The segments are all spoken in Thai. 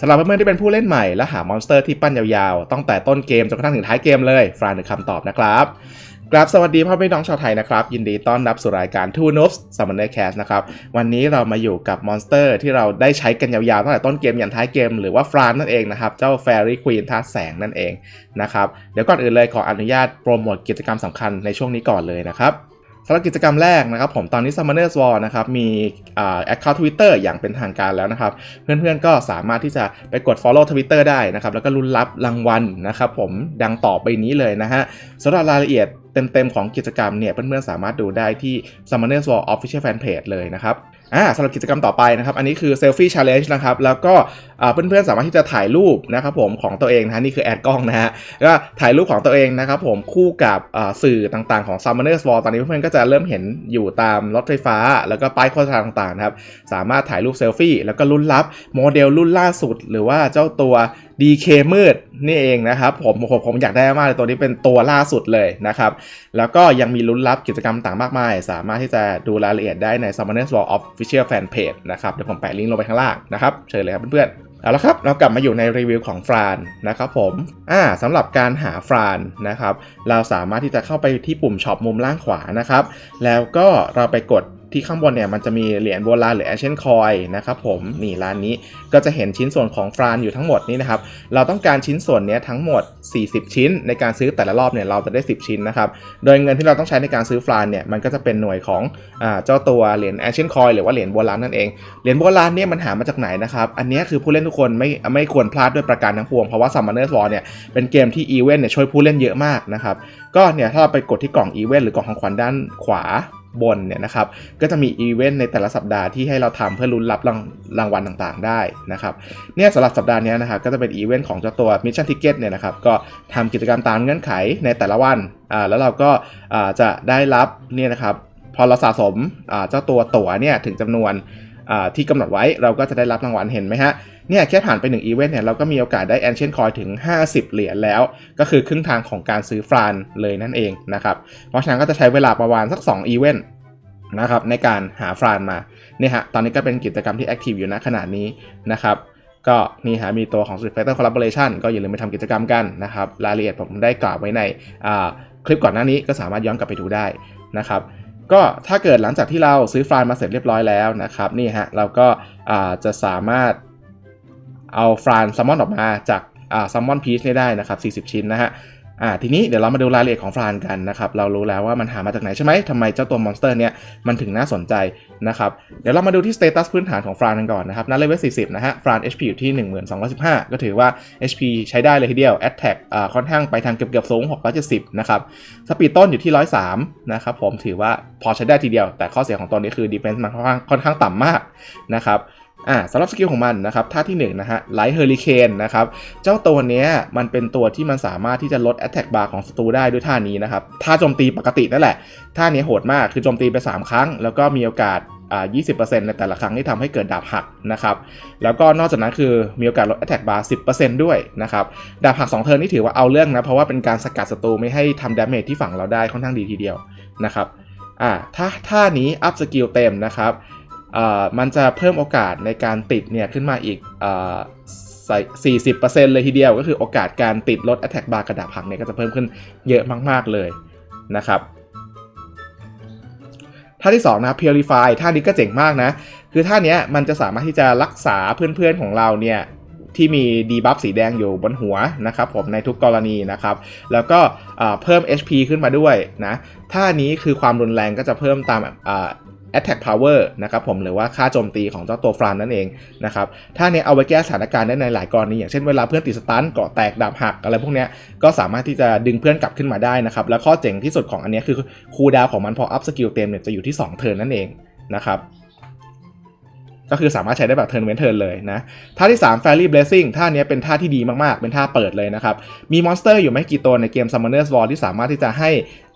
สำหรับเพื่อนๆที่เป็นผู้เล่นใหม่และหามอนสเตอร์ที่ปั้นยาวๆตั้งแต่ต้นเกมจนกระทั่งถึงท้ายเกมเลยฟรานคือคำตอบนะครับกราบสวัสดีพ่อแม่น้องชาวไทยนะครับ ยินดีต้อนรับสู่รายการ Two Noobs Summoner Cast นะครับ วันนี้เรามาอยู่กับมอนสเตอร์ที่เราได้ใช้กันยาวๆตั้งแต่ต้นเกมยันท้ายเกมหรือว่าฟรานนั่นเองนะครับ เจ้า Fairy Queen ธาแสงนั่นเองนะครับ เดี๋ยวก่อนอื่นเลยขออนุญาตโปรโมทกิจกรรมสำคัญในช่วงนี้ก่อนเลยนะครับ สำหรับกิจกรรมแรกนะครับผมตอนนี้ Summoners War นะครับมีแอคเคาท์ทวิตเตอร์อย่างเป็นทางการแล้วนะครับ เพื่อนๆก็สามารถที่จะไปกด follow Twitter ได้นะครับ แล้วก็ลุ้นรับรางวัลนะครับผมดังต่อไปนี้เลยนะฮะสำหรับรายละเอียดเต็มๆของกิจกรรมเนี่ยเพื่อนๆสามารถดูได้ที่ Summoners War Official Fanpage เลยนะครับ อ่าสำหรับกิจกรรมต่อไปนะครับ อันนี้คือ Selfie Challenge นะครับ แล้วก็เพื่อนๆ สามารถที่จะถ่ายรูปนะครับผมของตัวเองนะ นี่คือแอดกล้องนะฮะ ก็ถ่ายรูปของตัวเองนะครับผมคู่กับสื่อต่างๆ ของ Summoners War ตอนนี้เพื่อนๆ ก็จะเริ่มเห็นอยู่ตามรถไฟฟ้า แล้วก็ป้ายโฆษณาต่างๆนะครับ สามารถถ่ายรูปเซลฟี่ แล้วก็รุ่นรับโมเดลรุ่นล่าสุด หรือว่าเจ้าตัว DK มืด นี่เองนะครับผมผมผมอยากได้มากเลยตัวนี้เป็นตัวล่าสุดเลยนะครับ แล้วก็ยังมีลุ้นรับกิจกรรมต่างมากมาย สามารถที่จะดูรายละเอียดได้ใน Summoners War Official Fan Page นะครับ เดี๋ยวผมแปะลิงก์ลงไปข้างล่างนะครับ เชิญเลยครับเพื่อนๆ เอาละครับ เรากลับมาอยู่ในรีวิวของฟรานนะครับผมอ่าสำหรับการหาฟรานนะครับ เราสามารถที่จะเข้าไปที่ปุ่มช็อปมุมล่างขวานะครับ แล้วก็เราไปกด ที่ข้างบนเนี่ยมันจะมีเหรียญโบราณหรือ Ancient Coin นะครับผมนี่ร้านนี้ก็จะเห็นชิ้นส่วนของฟรานอยู่ทั้งหมดนี่นะครับ เราต้องการชิ้นส่วนนี้ทั้งหมด 40 ชิ้น ในการซื้อแต่ละรอบเนี่ยเราจะได้ 10 ชิ้นนะครับ โดยเงินที่เราต้องใช้ในการซื้อฟรานเนี่ยมันก็จะเป็นหน่วยของอเจ้าตัวเหรียญ Ancient Coin หรือว่าเหรียญโบราณนั่นเอง เหรียญโบราณเนี่ยมันหามาจากไหนนะครับ อันนี้คือผู้เล่นทุกคนไม่ไม่ควรพลาดด้วยประการทั้งปวงเพราะว่า Summoners War เนี่ยเป็นเกมที่อีเวนต์เนี่ยช่วยผู้เล่นเยอะมากนะครับก็เนี่ยถ้าเราไปกดที่กล่องอีเวนต์หรือกล่องของขวัญด้านขวา บนเนี่ยนะครับ ก็จะมีอีเวนต์ในแต่ละสัปดาห์ที่ให้เราทำเพื่อลุ้นรับรางรางวัลต่างๆ ได้นะครับ เนี่ยสำหรับสัปดาห์นี้นะครับก็จะเป็นอีเวนต์ของเจ้าตัวมิชชั่นทิเก็ตเนี่ยนะครับ ก็ทำกิจกรรมตามเงื่อนไขในแต่ละวันอ่าแล้วเราก็อ่าจะได้รับเนี่ยนะครับ พอเราสะสมอ่าเจ้าตัวตั๋วเนี่ยถึงจำนวน ที่กำหนดไว้เราก็จะได้รับรางวัลเห็นไหมฮะเนี่ยแค่ผ่านไป1อีเวนต์เนี่ยเราก็มีโอกาสได้ Ancient Coin ถึง 50 เหรียญแล้ว ก็คือครึ่งทางของการซื้อฟรานเลยนั่นเองนะครับเพราะฉะนั้นก็จะใช้เวลาประมาณสัก2อีเวนต์นะครับในการหาฟรานมาเนี่ยฮะตอนนี้ก็เป็นกิจกรรมที่แอคทีฟอยู่ณขนาดนี้นะครับก็นี่ฮะมีตัวของ Street Fighter Collaboration ก็อย่าลืมไปทำกิจกรรมกันนะครับรายละเอียดผมได้กล่าวไว้ในคลิปก่อนหน้านี้ก็สามารถย้อนกลับไปดูได้นะครับ ก็ถ้าเกิดหลังจากที่เราซื้อฟรานมาเสร็จเรียบร้อยแล้วนะครับนี่ฮะเราก็จะสามารถเอาฟรานซัมมอนออกมาจากซัมมอนพีชได้นะครับ 40 ชิ้นนะฮะ อ่าทีนี้เดี๋ยวเรามาดูรายละเอียดของฟรานกันนะครับเรารู้แล้วว่ามันหามาจากไหนใช่ไหมทำไมเจ้าตัวมอนสเตอร์เนี้ยมันถึงน่าสนใจนะครับเดี๋ยวเรามาดูที่สเตตัสพื้นฐานของฟรานกันก่อนนะครับณเลเวล40 นะฮะฟราน HP อยู่ที่ 1215 ก็ถือว่า HP ใช้ได้เลยทีเดียว Attack อ่าค่อนข้างไปทางเกือบๆสูง 670 นะครับสปีดต้นอยู่ที่ 103 นะครับผมถือว่าพอใช้ได้ทีเดียว แต่ข้อเสียของตัวนี้คือ defense มันค่อนข้างค่อนข้างต่ำมากนะครับ อ่าสำหรับสกิลของมันนะครับท่าที่1นะฮะไลท์เฮอริเคนนะครับเจ้าตัวเนี้ยมันเป็นตัวที่มันสามารถที่จะลด attack bar ของศัตรูได้ด้วยท่านี้นะครับท่าโจมตีปกตินั่นแหละท่านี้โหดมากคือโจมตีไป 3 ครั้ง แล้วก็มีโอกาสอ่า20%ในแต่ละครั้งที่ทำให้เกิดดาบหักนะครับ แล้วก็นอกจากนั้นคือมีโอกาสลด attack bar 10%ด้วยนะครับ ดาบหัก 2 เทิร์นนี่ถือว่าเอาเรื่องนะ เพราะว่าเป็นการสกัดศัตรูไม่ให้ทำดาเมจที่ฝั่งเราได้ค่อนข้างดีทีเดียวนะครับ อ่า ถ้าท่านี้อัพสกิลเต็มนะครับ มันจะเพิ่มโอกาสในการติดเนี่ยขึ้นมาอีกอ่าสี่สิบเปอร์เซ็นต์เลยทีเดียว ก็คือโอกาสการติดลด attack bar กระดาบหักเนี่ยก็จะเพิ่มขึ้นเยอะมาก ๆ เลยนะครับท่าที่2นะครับ Purify ท่านี้ก็เจ๋งมากนะ คือท่านี้มันจะสามารถที่จะรักษาเพื่อนๆของเราเนี่ยที่มีดีบัฟสีแดงอยู่บนหัวนะครับผมในทุกกรณีนะครับ แล้วก็เพิ่ม HP ขึ้นมาด้วยนะท่านี้คือความรุนแรงก็จะเพิ่มตาม attack power นะครับผมหรือว่าค่าโจมตีของเจ้าตัวฟรานนั่นเองนะครับท่าเนี้เอาไว้แก้สถานการณ์ได้ในหลายกรณีอย่างเช่นเวลาเพื่อนติดสตันเกาะแตกดาบหักอะไรพวกเนี้ยก็สามารถที่จะดึงเพื่อนกลับขึ้นมาได้นะครับแล้วข้อเจ๋งที่สุดของอันนี้คือคูดาวของมันพออัพสกิลเต็มเนี่ยจะอยู่ที่ 2 เทิร์นนั่นเองนะครับก็คือสามารถใช้ได้แบบเทิร์นเว้นเทิร์นเลยนะท่าที่ 3 Fairy Blessing ท่านี้เป็นท่าที่ดีมากๆ เป็นท่าเปิดเลยนะครับ มีมอนสเตอร์อยู่ไม่กี่ตัวในเกม Summoners War ที่สามารถที่จะให้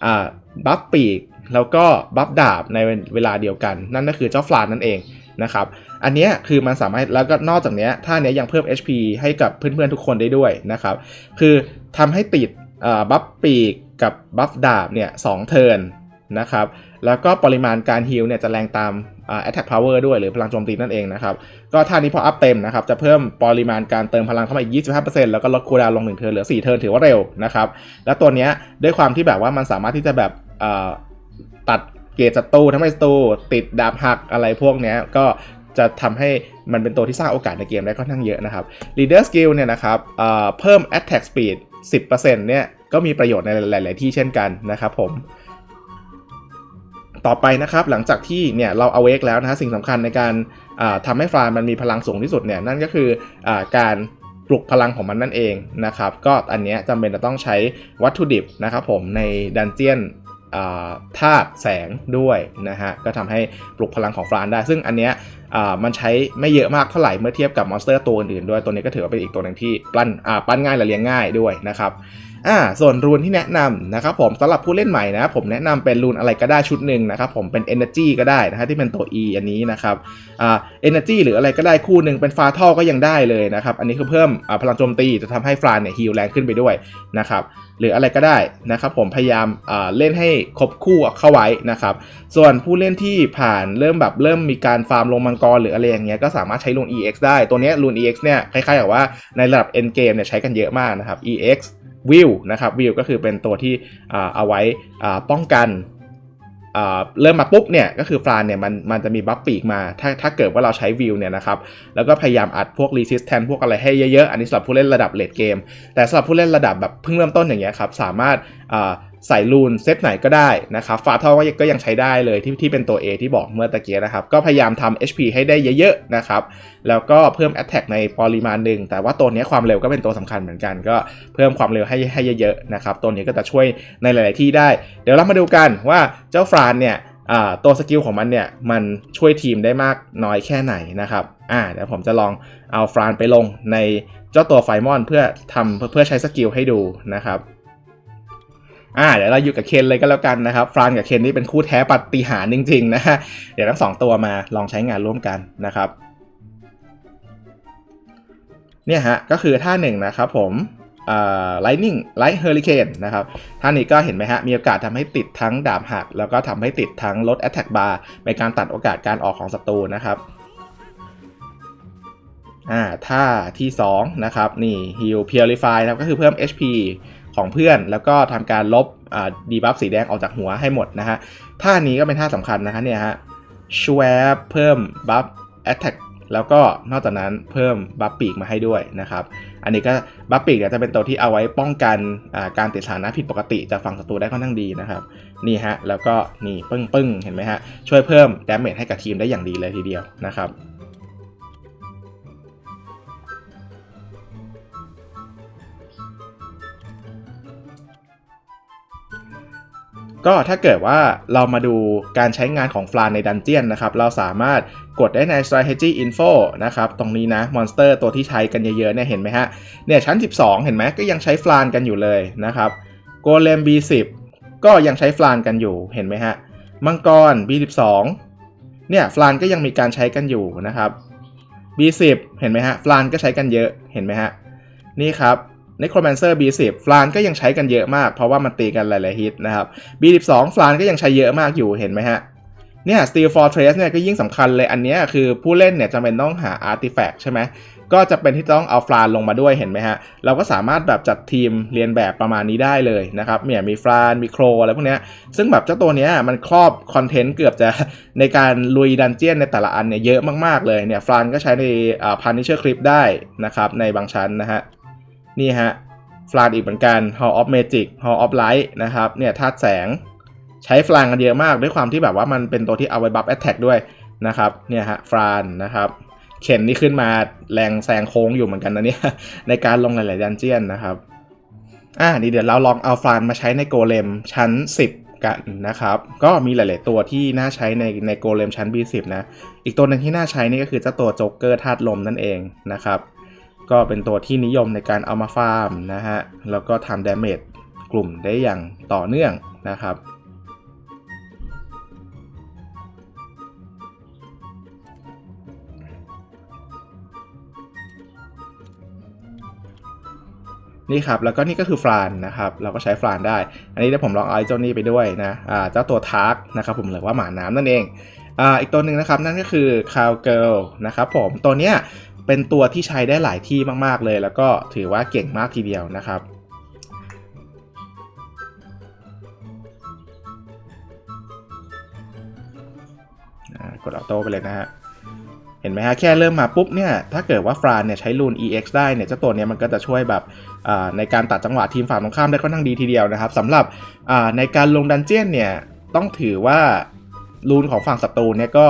อ่าบัฟปีก แล้วก็บัฟดาบในเวลาเดียวกัน นั่นก็คือเจ้าฟลานนั่นเองนะครับ อันนี้คือมันสามารถแล้วก็นอกจากนี้ท่านี้ยังเพิ่ม HP ให้กับเพื่อนๆทุกคนได้ด้วยนะครับ คือทำให้ติดบัฟปีกกับบัฟดาบเนี่ยสองเทิร์นนะครับ แล้วก็ปริมาณการฮิลเนี่ยจะแรงตามอ่า attack power ด้วยหรือพลังโจมตีนั่นเองนะครับ ก็ท่านี้พออัพเต็มนะครับจะเพิ่มปริมาณการเติมพลังเข้ามาอีก 25%แล้วก็ลดคูลดาวน์ลง1เทิร์นเหลือ4เทิร์นถือว่าเร็วนะครับ แล้วตัวเนี้ยด้วยความที่แบบว่ามันสามารถที่จะแบบ ตัดเกรดศัตรูทำให้ศัตรูติดดาบหักอะไรพวกเนี้ยก็จะทำให้มันเป็นตัวที่สร้างโอกาสในเกมได้ค่อนข้างเยอะนะครับ Leader Skill เนี่ยนะครับเเพิ่ม Attack Speed 10%เนี่ยก็มีประโยชน์ในหลาย ๆ ที่เช่นกันนะครับผม ต่อไปนะครับหลังจากที่เนี่ยเราเอาเวกแล้วนะฮะสิ่งสำคัญในการอ่าทำให้ฟลามันมีพลังสูงที่สุดเนี่ยนั่นก็คืออการปลุกพลังของมันนั่นเองนะครับ ก็อันเนี้ยจำเป็นจะต้องใช้วัตถุดิบนะครับผมในดันเจียน ธาตุแสงด้วยนะฮะ ก็ทำให้ปลุกพลังของฟลานได้ ซึ่งอันเนี้ยมันใช้ไม่เยอะมากเท่าไหร่เมื่อเทียบกับมอนสเตอร์ตัวอื่นๆด้วย ตัวนี้ก็ถือว่าเป็นอีกตัวหนึ่งที่ปั้นปั้นง่ายและเลี้ยงง่ายด้วยนะครับ อ่าส่วนรูนที่แนะนำนะครับผมสำหรับผู้เล่นใหม่นะผมแนะนำเป็นรูนอะไรก็ได้ชุดหนึ่งนะครับผมเป็น Energy ก็ได้นะฮะที่เป็นตัว E อันนี้นะครับอ่า Energy หรืออะไรก็ได้คู่หนึ่งเป็นฟาท่อก็ยังได้เลยนะครับอันนี้คือเพิ่มพลังโจมตีจะทำให้ฟลานเนี่ยฮิลแรงขึ้นไปด้วยนะครับหรืออะไรก็ได้นะครับผมพยายามอ่าเล่นให้ครบคู่เข้าไว้นะครับส่วนผู้เล่นที่ผ่านเริ่มแบบเริ่มมีการฟาร์มลงมังกรหรืออะไรอย่างเงี้ยก็สามารถใช้รูน EX ได้ตัวเนี้ยรูน EX เนี่ยคล้ายๆกับว่าในระดับ end game เนี่ยใช้กันเยอะมากนะครับ EX วิวนะครับวิวก็คือเป็นตัวที่เอาไว้ป้องกันเริ่มมาปุ๊บเนี่ยก็คือฟลานเนี่ยมันมันจะมีบัฟปีกมา ถ้าถ้าเกิดว่าเราใช้วิวเนี่ยนะครับแล้วก็พยายามอัดพวกรีสิสแทนพวกอะไรให้เยอะๆ อันนี้สำหรับผู้เล่นระดับเลดเกม แต่สำหรับผู้เล่นระดับแบบเพิ่งเริ่มต้นอย่างเงี้ยครับสามารถ ใส่รูนเซตไหนก็ได้นะครับฟาทอก็ก็ยังใช้ได้เลยที่ที่เป็นตัว A ที่บอกเมื่อตะเกียนะครับ ก็พยายามทำ HP ให้ได้เยอะๆนะครับ แล้วก็เพิ่ม Attack ในปริมาณหนึ่ง แต่ว่าตัวนี้ความเร็วก็เป็นตัวสำคัญเหมือนกัน ก็เพิ่มความเร็วให้ให้เยอะๆนะครับ ตัวนี้ก็จะช่วยในหลาย ๆ ที่ได้ เดี๋ยวเรามาดูกันว่าเจ้าฟรานเนี่ยตัวสกิลของมันเนี่ยมันช่วยทีมได้มากน้อยแค่ไหนนะครับอ่าเดี๋ยวผมจะลองเอาฟรานไปลงในเจ้าตัวไฟมอนเพื่อทำเพื่อใช้สกิลให้ดูนะครับ อ่าเดี๋ยวเราอยู่กับเคนเลยก็แล้วกันนะครับฟรานกับเคนนี่เป็นคู่แท้ปฏิหารจริงๆนะฮะเดี๋ยวทั้งสองตัวมาลองใช้งานร่วมกันนะครับเนี่ยฮะก็คือท่าหนึ่งนะครับผมอ่า lightning light hurricane นะครับท่านี้ก็เห็นไหมฮะ มีโอกาสทำให้ติดทั้งดาบหัก แล้วก็ทำให้ติดทั้งลด attack bar ในการตัดโอกาสการออกของศัตรูนะครับอ่าท่าที่ 2 นะครับ นี่ heal purify นะครับ ก็คือเพิ่ม HP ของเพื่อน แล้วก็ทำการลบดีบัฟสีแดงออกจากหัวให้หมดนะฮะท่านี้ก็เป็นท่าสำคัญนะฮะเนี่ยฮะ swap เพิ่มบัฟ attack แล้วก็นอกจากนั้นเพิ่มบัฟปีกมาให้ด้วยนะครับ อันนี้ก็บัฟปีกเนี่ยจะเป็นตัวที่เอาไว้ป้องกันการติดสถานะผิดปกติจากฝั่งศัตรูได้ค่อนข้างดีนะครับ นี่ฮะ แล้วก็นี่ปึ้งปึ้งเห็นไหมฮะ ช่วยเพิ่มดาเมจให้กับทีมได้อย่างดีเลยทีเดียวนะครับ ก็ถ้าเกิดว่าเรามาดูการใช้งานของฟลานในดันเจียนนะครับ เราสามารถกดได้ใน strategy info นะครับ ตรงนี้นะ มอนสเตอร์ตัวที่ใช้กันเยอะๆเนี่ยเห็นไหมฮะ เนี่ยชั้น 12 เห็นไหมก็ยังใช้ฟลานกันอยู่เลยนะครับโกเลม B10 ก็ยังใช้ฟลานกันอยู่เห็นไหมฮะ มังกร B12 เนี่ยฟลานก็ยังมีการใช้กันอยู่นะครับ B10 เห็นไหมฮะฟลานก็ใช้กันเยอะเห็นไหมฮะนี่ครับ Necromancer B10 ฟลานก็ยังใช้กันเยอะมาก เพราะว่ามันตีกันหลาย ๆ ฮิตนะครับ B12 ฟลานก็ยังใช้เยอะมากอยู่เห็นไหมฮะเนี่ย Steel Fortress เนี่ยก็ยิ่งสำคัญเลยอันนี้คือผู้เล่นเนี่ยจำเป็นต้องหา Artifact ใช่ไหมก็จะเป็นที่ต้องเอาฟลานลงมาด้วยเห็นไหมฮะ เราก็สามารถแบบจัดทีมเรียนแบบประมาณนี้ได้เลยนะครับเนี่ยมีฟลานมีโครอะไรพวกเนี้ยซึ่งแบบเจ้าตัวเนี้ยมันครอบคอนเทนต์เกือบจะในการลุยดันเจียนในแต่ละอันเนี่ยเยอะมากๆเลยเนี่ยฟลานก็ใช้ในอ่า Punisher Clip ได้นะครับในบางชั้นนะฮะ นี่ฮะฟลานอีกเหมือนกัน Hall of Magic Hall of Light นะครับเนี่ยธาตุแสง ใช้ฟลานกันเยอะมากด้วยความที่แบบว่ามันเป็นตัวที่เอาไว้บัฟแอตแทกด้วยนะครับเนี่ยฮะฟลานนะครับเข็นนี่ขึ้นมาแรงแซงโค้งอยู่เหมือนกันนะเนี่ยในการลงหลายๆดันเจียนนะครับอ่านี่เดี๋ยวเราลองเอาฟลานมาใช้ในโกเลมชั้น 10 กันนะครับ ก็มีหลาย ๆ ตัวที่น่าใช้ในในโกเลมชั้น B10 นะ อีกตัวหนึงที่น่าใช้นี่ก็คือเจ้าตัวโจ๊กเกอร์ธาตุลมนั่นเองนะครับ ก็เป็นตัวที่นิยมในการเอามาฟาร์มนะฮะ แล้วก็ทำดาเมจกลุ่มได้อย่างต่อเนื่องนะครับ นี่ครับ แล้วก็นี่ก็คือฟรานนะครับ เราก็ใช้ฟรานได้ อันนี้เดี๋ยวผมลองเอาไอ้เจ้านี้ไปด้วยนะอ่าเจ้าตัวทาร์กนะครับผมหรือว่าหมาน้ำนั่นเองอ่าอีกตัวหนึ่งนะครับนั่นก็คือคาวเกิลนะครับผมตัวเนี้ย เป็นตัวที่ใช้ได้หลายที่มาก ๆ เลย แล้วก็ถือว่าเก่งมากทีเดียวนะครับกดออโต้ไปเลยนะฮะ เห็นไหมฮะ แค่เริ่มมาปุ๊บเนี่ย ถ้าเกิดว่าฟรานเนี่ยใช้รูน EX ได้เนี่ย เจ้าตัวเนี้ยมันก็จะช่วยแบบในการตัดจังหวะทีมฝั่งตรงข้ามได้ค่อนข้างดีทีเดียวนะครับสำหรับในการลงดันเจียนเนี่ย ต้องถือว่ารูนของฝั่งศัตรูเนี่ยก็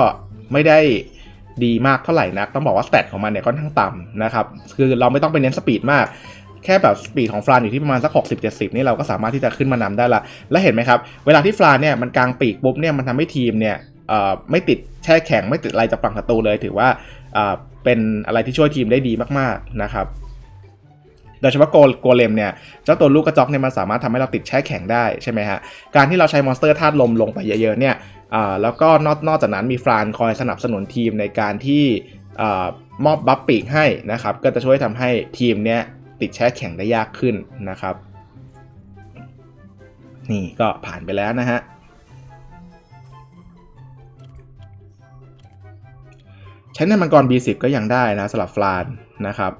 ไม่ได้ ดีมากเท่าไหร่นัก ต้องบอกว่าสเตตของมันเนี่ยค่อนข้างต่ำนะครับ คือเราไม่ต้องไปเน้นสปีดมาก แค่แบบสปีดของฟรานอยู่ที่ประมาณสัก 60-70 นี่เราก็สามารถที่จะขึ้นมานำได้ละ และเห็นไหมครับ เวลาที่ฟรานเนี่ยมันกลางปีกปุ๊บเนี่ยมันทำให้ทีมเนี่ยไม่ติดแช่แข็งไม่ติดอะไรจากฝั่งศัตรูเลย ถือว่าเป็นอะไรที่ช่วยทีมได้ดีมากๆนะครับโดยเฉพาะโกลโกเลมเนี่ยเจ้าตัวลูกกระจอกเนี่ยมันสามารถทำให้เราติดแช่แข็งได้ใช่ไหมฮะการที่เราใช้มอนสเตอร์ธาตุลมลงไปเยอะๆเนี่ย แล้วก็นอกนอกจากนั้นมีฟรานคอยสนับสนุนทีมในการที่อมอบบัฟปีกให้นะครับ ก็จะช่วยทำให้ทีมเนี้ยติดแช่แข็งได้ยากขึ้นนะครับ นี่ก็ผ่านไปแล้วนะฮะใช้ในมังกร B10 ก็ยังได้นะสำหรับฟลานนะครับ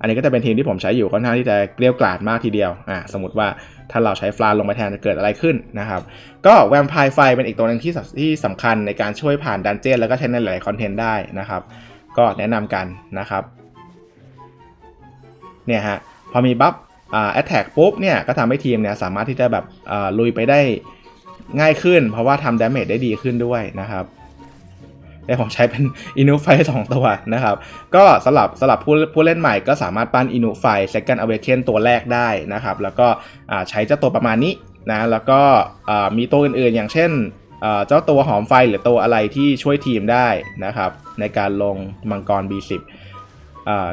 อันนี้ก็จะเป็นทีมที่ผมใช้อยู่ค่อนข้างที่จะเกลี้ยวกล่อมมากทีเดียวอ่าสมมติว่า ถ้าเราใช้ฟลาลงไปแทนจะเกิดอะไรขึ้นนะครับ ก็แวมไพร์ไฟเป็นอีกตัวหนึงที่ที่สำคัญในการช่วยผ่านดันเจี้ยนแล้วก็ใช้ในหลายคอนเทนต์ได้นะครับ ก็แนะนำกันนะครับเนี่ยฮะพอมีบัฟอ่าแอตแทกปุ๊บเนี่ยก็ทำให้ทีมเนี่ยสามารถที่จะแบบอ่าลุยไปได้ง่ายขึ้น เพราะว่าทำดาเมจได้ดีขึ้นด้วยนะครับ เดี๋ยวผมใช้เป็นอินูไฟสองตัวนะครับ ก็สำหรับสำหรับผู้ผู้เล่นใหม่ก็สามารถปั้นอินูไฟ Second Awaken ตัวแรกได้นะครับ แล้วก็ใช้เจ้าตัวประมาณนี้นะ แล้วก็มีตัวอื่นๆ อย่างเช่นเจ้าตัวหอมไฟหรือตัวอะไรที่ช่วยทีมได้นะครับ ในการลงมังกร B10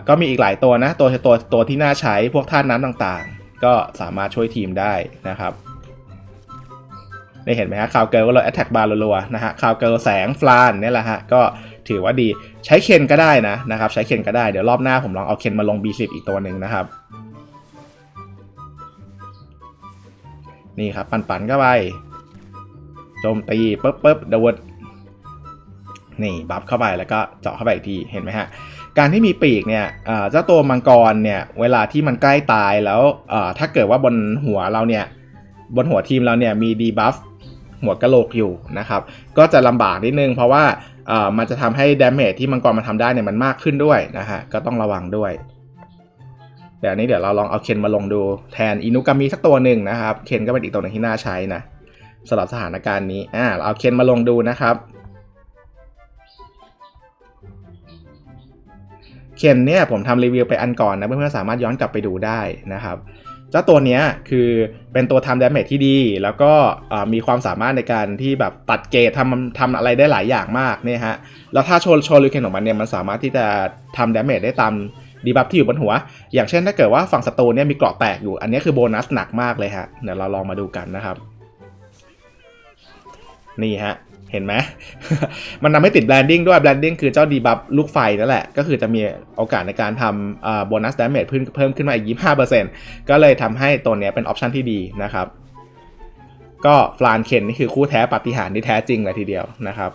ก็มีอีกหลายตัวนะ ตัวตัวตัวที่น่าใช้พวกท่าน้ำต่างๆ ก็สามารถช่วยทีมได้นะครับ ได้เห็นไหมฮะคาวเกิลก็เลยแอตแทกบาร์รัวๆนะฮะคาวเกิลแสงฟลานเนี่ยแหละฮะก็ถือว่าดีใช้เคนก็ได้นะนะครับใช้เคนก็ได้เดี๋ยวรอบหน้าผมลองเอาเคนมาลง B10 อีกตัวหนึ่งนะครับนี่ครับปั่นๆก็ไปโจมตีปุ๊บปุ๊บเดวดนี่บัฟเข้าไปแล้วก็เจาะเข้าไปอีกทีเห็นไหมฮะการที่มีปีกเนี่ยเจ้าตัวมังกรเนี่ยเวลาที่มันใกล้ตายแล้วถ้าเกิดว่าบนหัวเราเนี่ยบนหัวทีมเราเนี่ยมีดีบัฟ หัวกะโหลกอยู่นะครับก็จะลำบากนิดนึงเพราะว่าเอ่อมันจะทำให้ดาเมจที่มังกรมันทำได้เนี่ยมันมากขึ้นด้วยนะฮะก็ต้องระวังด้วยเดี๋ยวนี้เดี๋ยวเราลองเอาเคนมาลงดูแทนอินุกามิสักตัวหนึ่งนะครับ เคนก็เป็นอีกตัวหนึงที่น่าใช้นะสำหรับสถานการณ์นี้อ่าเราเอาเคนมาลงดูนะครับ เคนเนี่ยผมทำรีวิวไปอันก่อนนะเพื่อนๆสามารถย้อนกลับไปดูได้นะครับ เจ้าตัวเนี้ยคือเป็นตัวทำดาเมจที่ดี แล้วก็มีความสามารถในการที่แบบตัดเกรดทำทำอะไรได้หลายอย่างมากเนี่ยฮะแล้วถ้าโชว์โชว์ลิเคนของมันเนี่ยมันสามารถที่จะทำดาเมจได้ตามดีบัฟที่อยู่บนหัว อย่างเช่นถ้าเกิดว่าฝั่งศัตรูเนี่ยมีเกราะแตกอยู่ อันนี้คือโบนัสหนักมากเลยฮะ เดี๋ยวเราลองมาดูกันนะครับ นี่ฮะ เห็นไหม มันทำให้ติดแบรนดิ้งด้วยแบรนดิ้งคือเจ้าดีบัฟลูกไฟนั่นแหละ ก็คือจะมีโอกาสในการทำโบนัสดาเมจเพิ่มขึ้นมาอีก 25%ก็เลยทำให้ตัวเนี้ยเป็นออปชันที่ดีนะครับ ก็ฟลานเคนนี่คือคู่แท้ปฏิหารที่แท้จริงเลยทีเดียวนะครับ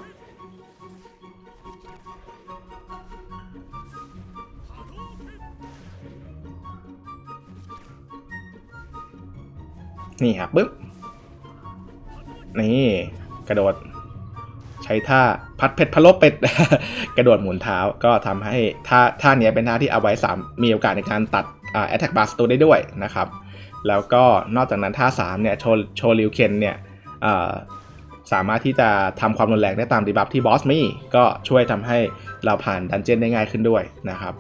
นี่ครับปึ๊บ นี่ กระโดด ใช้ท่าพัดเพชรพะโลบเป็ดกระโดดหมุนเท้าก็ทำให้ท่าท่านี้เป็นท่าที่เอาไว้สามมีโอกาสในการตัดอ่าแอตแทกบาสตูได้ด้วยนะครับ แล้วก็นอกจากนั้นท่า3เนี่ยโชโชลิวเคนเนี่ยสามารถที่จะทำความรุนแรงได้ตามดีบัฟที่บอสมีก็ช่วยทำให้เราผ่านดันเจี้ยนได้ง่ายขึ้นด้วยนะครับ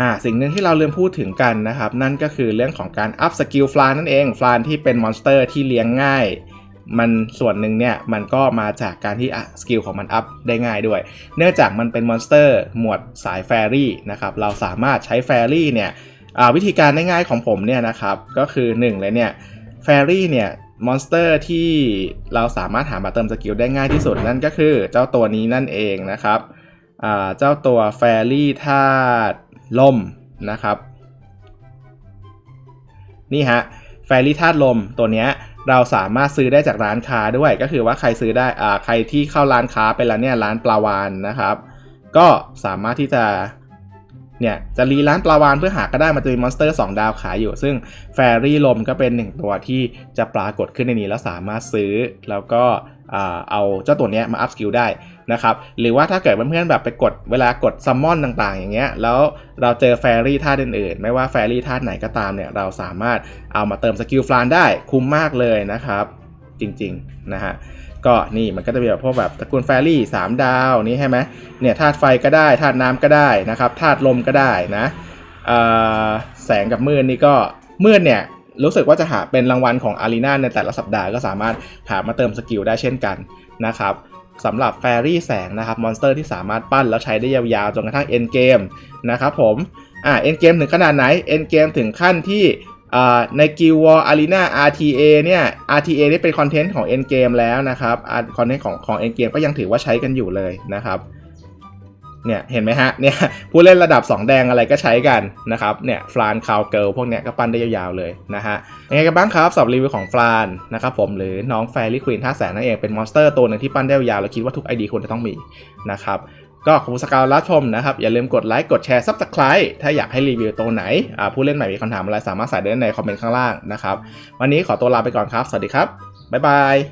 อ่าสิ่งหนึ่งที่เราลืมพูดถึงกันนะครับ นั่นก็คือเรื่องของการอัพสกิลฟลานนั่นเองฟลานที่เป็นมอนสเตอร์ที่เลี้ยงง่าย มันส่วนหนึ่งเนี่ยมันก็มาจากการที่สกิลของมันอัพได้ง่ายด้วย เนื่องจากมันเป็นมอนสเตอร์หมวดสายแฟรี่นะครับเราสามารถใช้แฟรี่เนี่ยวิธีการได้ง่ายของผมเนี่ยนะครับก็คือ 1 เลยเนี่ยแฟรี่เนี่ยมอนสเตอร์ที่เราสามารถหามาเติมสกิลได้ง่ายที่สุดนั่นก็คือเจ้าตัวนี้นั่นเองนะครับอ่าเจ้าตัวแฟรี่ธาตุ ลมนะครับ นี่ฮะแฟรี่ธาตุลมตัวเนี้ยเราสามารถซื้อได้จากร้านค้าด้วย ก็คือว่าใครซื้อได้อ่าใครที่เข้าร้านค้าไปแล้วเนี่ยร้านปลาวานนะครับ ก็สามารถที่จะเนี่ยจะรีร้านปลาวานเพื่อหาก็ได้มันจะมีมอนสเตอร์ 2 ดาวขายอยู่ ซึ่งแฟรี่ลมก็เป็นหนึ่งตัวที่จะปรากฏขึ้นในนี้แล้วสามารถซื้อแล้วก็ เอาเจ้าตัวนี้มาอัพสกิลได้นะครับหรือว่าถ้าเกิดเพื่อนๆแบบไปกดเวลากดซัมมอนต่างๆ อย่างเงี้ยแล้วเราเจอแฟรี่ธาตุอื่นๆ ไม่ว่าแฟรี่ธาตุไหนก็ตามเนี่ยเราสามารถเอามาเติมสกิลฟลานได้คุ้มมากเลยนะครับ จริงๆนะฮะก็นี่มันก็จะมีแบบพวกแบบตระกูลแฟรี่สามดาวนี่ใช่ไหมเนี่ยธาตุไฟก็ได้ธาตุน้ำก็ได้นะครับธาตุลมก็ได้นะแสงกับมืดนี่ก็มืดเนี่ย รู้สึกว่าจะหาเป็นรางวัลของอารีนาในแต่ละสัปดาห์ก็สามารถหามาเติมสกิลได้เช่นกันนะครับสำหรับแฟรี่แสงนะครับมอนสเตอร์ที่สามารถปั้นแล้วใช้ได้ยาวๆ จนกระทั่งเอ็นเกมนะครับผมอ่าเอ็นเกมถึงขนาดไหนเอ็นเกมถึงขั้นที่ใน Guild War Arena RTA เนี่ย RTA นี่เป็นคอนเทนต์ของ Endgame แล้วนะครับคอนเทนต์ของของ Endgame ก็ยังถือว่าใช้กันอยู่เลยนะครับ เนี่ยเห็นไหมฮะเนี่ยผู้เล่นระดับ 2 แดงอะไรก็ใช้กันนะครับเนี่ยฟลานคาวเกิลพวกเนี้ยก็ปั้นได้ยาวๆเลยนะฮะยังไงกันบ้างครับสำหรับรีวิวของฟลานนะครับผมหรือน้องแฟรี่ควีนท่าแสนนั่นเองเป็นมอนสเตอร์ตัวหนึ่งที่ปั้นได้ยาวๆแล้วคิดว่าทุก ID ควรจะต้องมีนะครับก็ขอบคุณสกาวรับชมนะครับ อย่าลืมกดไลค์กดแชร์ซับสไคร b e ถ้าอยากให้รีวิวตัวไหนผู้เล่นใหม่มีคำถามอะไรสามารถใส่ได้ในคอมเมนต์ข้างล่างนะครับวันนี้ขอตัวลาไปก่อนครับ สวัสดีครับบ๊ายบาย